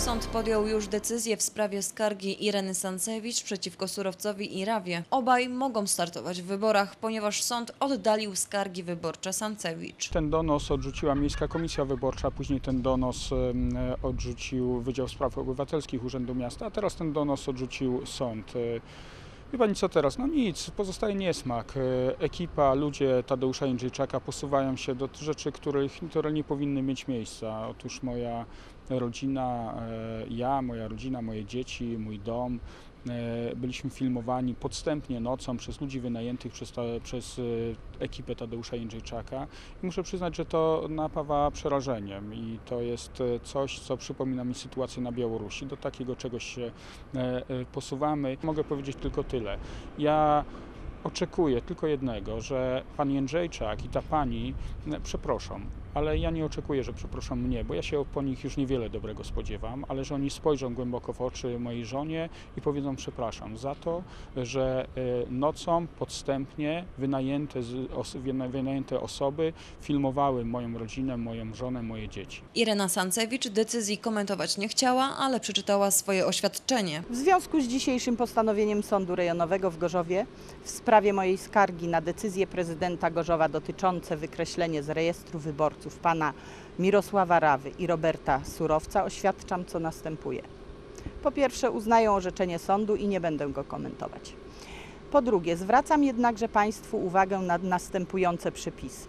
Sąd podjął już decyzję w sprawie skargi Ireny Sancewicz przeciwko Surowcowi i Rawie. Obaj mogą startować w wyborach, ponieważ sąd oddalił skargi wyborcze Sancewicz. Ten donos odrzuciła Miejska Komisja Wyborcza, później ten donos odrzucił Wydział Spraw Obywatelskich Urzędu Miasta, a teraz ten donos odrzucił sąd. Wie pani co teraz? No nic, pozostaje niesmak. Ekipa, ludzie Tadeusza Jędrzejczaka posuwają się do rzeczy, których, które nie powinny mieć miejsca. Otóż moja rodzina, e, ja, moja rodzina, moje dzieci, mój dom, e, byliśmy filmowani podstępnie nocą przez ludzi wynajętych przez, przez e, ekipę Tadeusza Jędrzejczaka. I muszę przyznać, że to napawa przerażeniem i to jest coś, co przypomina mi sytuację na Białorusi. Do takiego czegoś się posuwamy. Mogę powiedzieć tylko tyle. Ja oczekuję tylko jednego, że pan Jędrzejczak i ta pani przeproszą, ale ja nie oczekuję, że przeproszą mnie, bo ja się po nich już niewiele dobrego spodziewam, ale że oni spojrzą głęboko w oczy mojej żonie i powiedzą przepraszam za to, że e, nocą podstępnie wynajęte, wynajęte osoby filmowały moją rodzinę, moją żonę, moje dzieci. Irena Sancewicz decyzji komentować nie chciała, ale przeczytała swoje oświadczenie. W związku z dzisiejszym postanowieniem Sądu Rejonowego w Gorzowie w sprawie mojej skargi na decyzję prezydenta Gorzowa dotyczące wykreślenia z rejestru wyborców pana Mirosława Rawy i Roberta Surowca oświadczam, co następuje. Po pierwsze, uznaję orzeczenie sądu i nie będę go komentować. Po drugie, zwracam jednakże Państwu uwagę na następujące przepisy.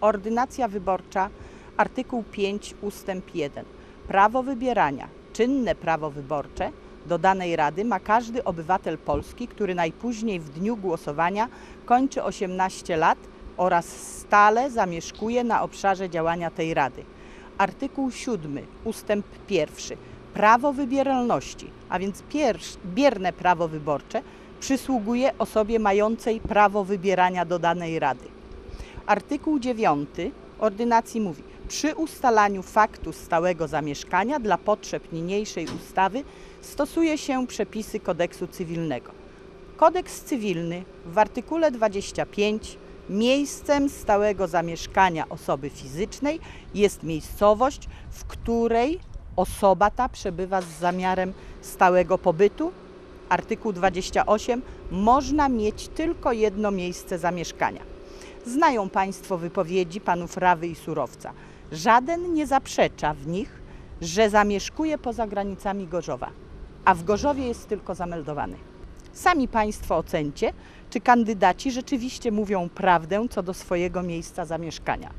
Ordynacja wyborcza, artykuł 5 ustęp 1. Prawo wybierania, czynne prawo wyborcze do danej rady ma każdy obywatel Polski, który najpóźniej w dniu głosowania kończy 18 lat oraz stale zamieszkuje na obszarze działania tej rady. Artykuł 7 ustęp 1. Prawo wybieralności, a więc bierne prawo wyborcze przysługuje osobie mającej prawo wybierania do danej rady. Artykuł 9 ordynacji mówi: przy ustalaniu faktu stałego zamieszkania dla potrzeb niniejszej ustawy stosuje się przepisy kodeksu cywilnego. Kodeks cywilny w artykule 25 miejscem stałego zamieszkania osoby fizycznej jest miejscowość, w której osoba ta przebywa z zamiarem stałego pobytu. Artykuł 28 można mieć tylko jedno miejsce zamieszkania. Znają Państwo wypowiedzi panów Rawy i Surowca. Żaden nie zaprzecza w nich, że zamieszkuje poza granicami Gorzowa, a w Gorzowie jest tylko zameldowany. Sami Państwo ocencie, czy kandydaci rzeczywiście mówią prawdę co do swojego miejsca zamieszkania.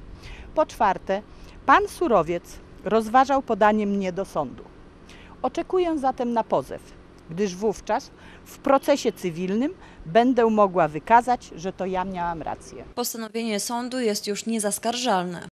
Po czwarte, pan Surowiec rozważał podanie mnie do sądu. Oczekuję zatem na pozew, gdyż wówczas w procesie cywilnym będę mogła wykazać, że to ja miałam rację. Postanowienie sądu jest już niezaskarżalne.